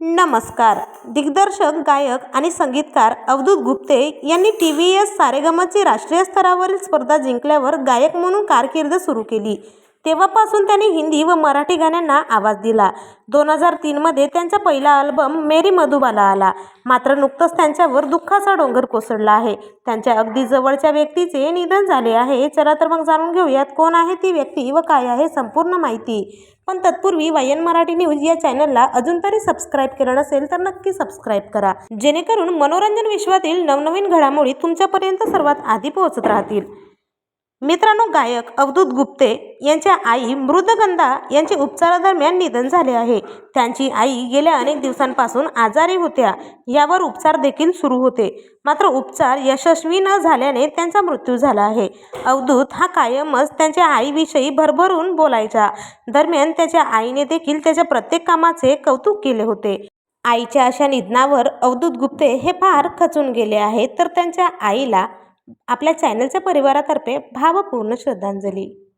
नमस्कार. दिग्दर्शक गायक आणि संगीतकार अवधूत गुप्ते यांनी टी व्ही एस सारेगमाची राष्ट्रीय स्तरावरील स्पर्धा जिंकल्यावर गायक म्हणून कारकीर्द सुरू केली. तेव्हापासून त्यांनी हिंदी व मराठी गाण्यांना आवाज दिला. दोन हजार तीनमध्ये त्यांचा पहिला अल्बम मेरी मधुबाला आला. मात्र नुकतंच त्यांच्यावर दुःखाचा डोंगर कोसळला आहे. त्यांच्या अगदी जवळच्या व्यक्तीचे निधन झाले आहे. चला तर मग जाणून घेऊयात कोण आहे ती व्यक्ती व काय आहे संपूर्ण माहिती. पण तत्पूर्वी वायन मराठी न्यूज या चॅनलला अजून तरी सबस्क्राईब केलं नसेल तर नक्की सबस्क्राईब करा. जेणेकरून मनोरंजन विश्वातील नवनवीन घडामोडी तुमच्यापर्यंत सर्वात आधी पोहोचत राहतील. मित्रांनो गायक अवधूत गुप्ते यांच्या आई मृदगंधा यांचे उपचारादरम्यान निधन झाले आहे. त्यांची आई गेल्या अनेक दिवसांपासून आजारी होत्या. यावर उपचार देखील सुरू होते. मात्र उपचार यशस्वी न झाल्याने त्यांचा मृत्यू झाला आहे. अवधूत हा कायमच त्यांच्या आईविषयी भरभरून बोलायचा. दरम्यान त्याच्या आईने देखील त्याच्या प्रत्येक कामाचे कौतुक केले होते. आईच्या अशा निधनावर अवधूत गुप्ते हे फार खचून गेले आहेत. तर त्यांच्या आईला आपल्या चॅनलच्या परिवारातर्फे भावपूर्ण श्रद्धांजली.